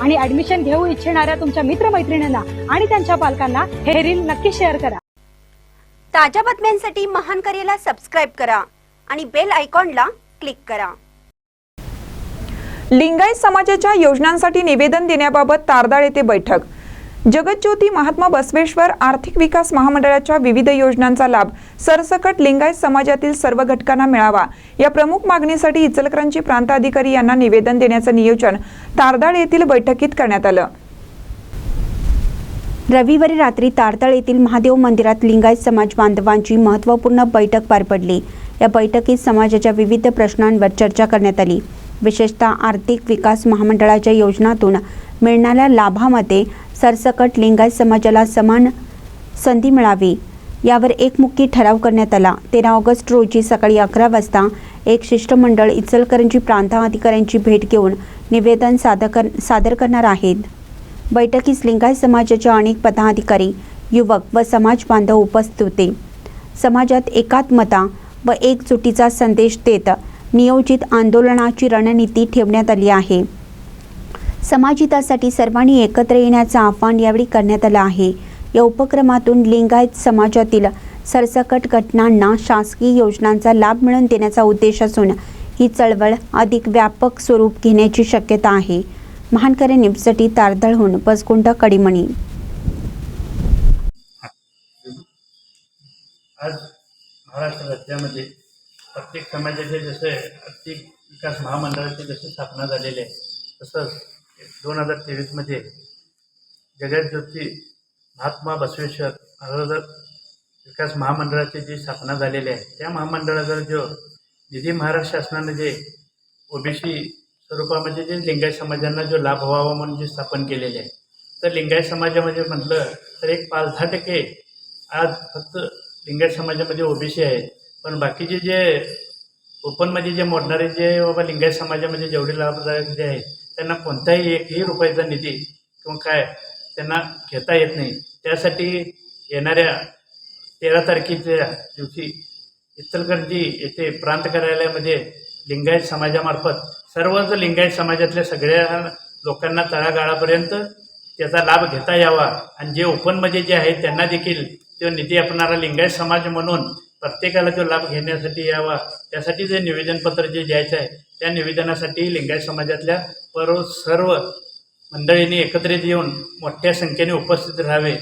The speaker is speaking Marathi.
आणि ऍडमिशन घेऊ इच्छिणाऱ्या तुमच्या मित्रमैत्रिणींना आणि त्यांच्या पालकांना हे रील नक्की शेअर करा. ताज्या बातम्यांसाठी महान करेला सबस्क्राईब करा आणि बेल आयकॉनला क्लिक करा. लिंगायत समाजाच्या योजनांसाठी निवेदन देण्याबाबत तारदाळ येथे बैठक. जगज्योती महात्मा बसवेश्वर आर्थिक विकास महामंडळाच्या विविध योजनांचा लाभ सरसकट लिंगायत समाजातील सर्व घटकांना मिळावा. या प्रमुख मागणीसाठी इचलकरांची प्रांताधिकारी यांना निवेदन देण्याचं नियोजन तारदाळ येथील बैठकीत करण्यात आलं. रविवारी रात्री तारताळ येथील महादेव मंदिरात लिंगायत समाज बांधवांची महत्त्वपूर्ण बैठक पार पडली. या बैठकीत समाजाच्या विविध प्रश्नांवर चर्चा करण्यात आली. विशेषतः आर्थिक विकास महामंडळाच्या योजनातून मिळणाऱ्या लाभामध्ये सरसकट लिंगायत समाजाला समान संधी मिळावी. यावर एकमुखी ठराव करण्यात आला. तेरा ऑगस्ट रोजी सकाळी अकरा वाजता एक शिष्टमंडळ इचलकरंजी प्रांताधिकाऱ्यांची भेट घेऊन निवेदन सादर कर सादर करणार आहेत. बैठकीस लिंगायत समाजाच्या अनेक पदाधिकारी युवक व समाज बांधव उपस्थित होते. समाजात एकात्मता व एकजुटीचा संदेश देत नियोजित आंदोलनाची रणनीती ठेवण्यात आली आहे. समाजहितासाठी सर्वांनी एकत्र येण्याचं आवाहन यावेळी करण्यात आलं आहे. या उपक्रमातून लिंगायत समाजातील सरसकट घटनांना शासकीय योजनांचा लाभ मिळवून देण्याचा उद्देश असून ही चळवळ अधिक व्यापक स्वरूप घेण्याची शक्यता आहे. महानकरे न्यूजसाठी तारदळहून बसकुंड कडीमणी. आज महाराष्ट्र राज्यामध्ये प्रत्येक समाजाचे जसे आर्थिक विकास महामंडळाची जशी स्थापना झालेली आहे तसंच दोन हजार तेवीसमध्ये जगज्योती महात्मा बसवेश्वर महाराज विकास महामंडळाची जी स्थापना झालेली आहे त्या महामंडळाचा जो निधी महाराष्ट्र शासनाने जे ओबीसी स्वरूपामध्ये जे लिंगायत समाजांना जो लाभ व्हावा म्हणून जे स्थापन केलेले आहे तर लिंगायत समाजामध्ये म्हटलं तर एक पाच दहा टक्के आज फक्त लिंगायत समाजामध्ये ओबीसी आहेत. पण बाकीचे जे ओपनमध्ये जे मोडणारे जे बाबा लिंगायत समाजामध्ये जेवढे लाभदायक जे आहेत त्यांना कोणताही एकही रुपयाचा निधी किंवा काय त्यांना घेता येत नाही. त्यासाठी येणाऱ्या तेरा तारखेच्या दिवशी इचलकरंजी येथे प्रांत कार्यालयामध्ये लिंगायत समाजामार्फत सर्वच लिंगायत समाजातल्या सगळ्या लोकांना तळागाळापर्यंत त्याचा लाभ घेता यावा. आणि जे ओपनमध्ये जे आहेत त्यांना देखील तो निधी आपणारा लिंगायत समाज म्हणून प्रत्येकाला तो लाभ घेण्यासाठी यावा. त्यासाठी जे निवेदनपत्र जे द्यायचं आहे त्या निवेदनासाठी लिंगायत समाजातल्या पर्व सर्व मंडळींनी एकत्रित येऊन मोठ्या संख्येने उपस्थित राहावे.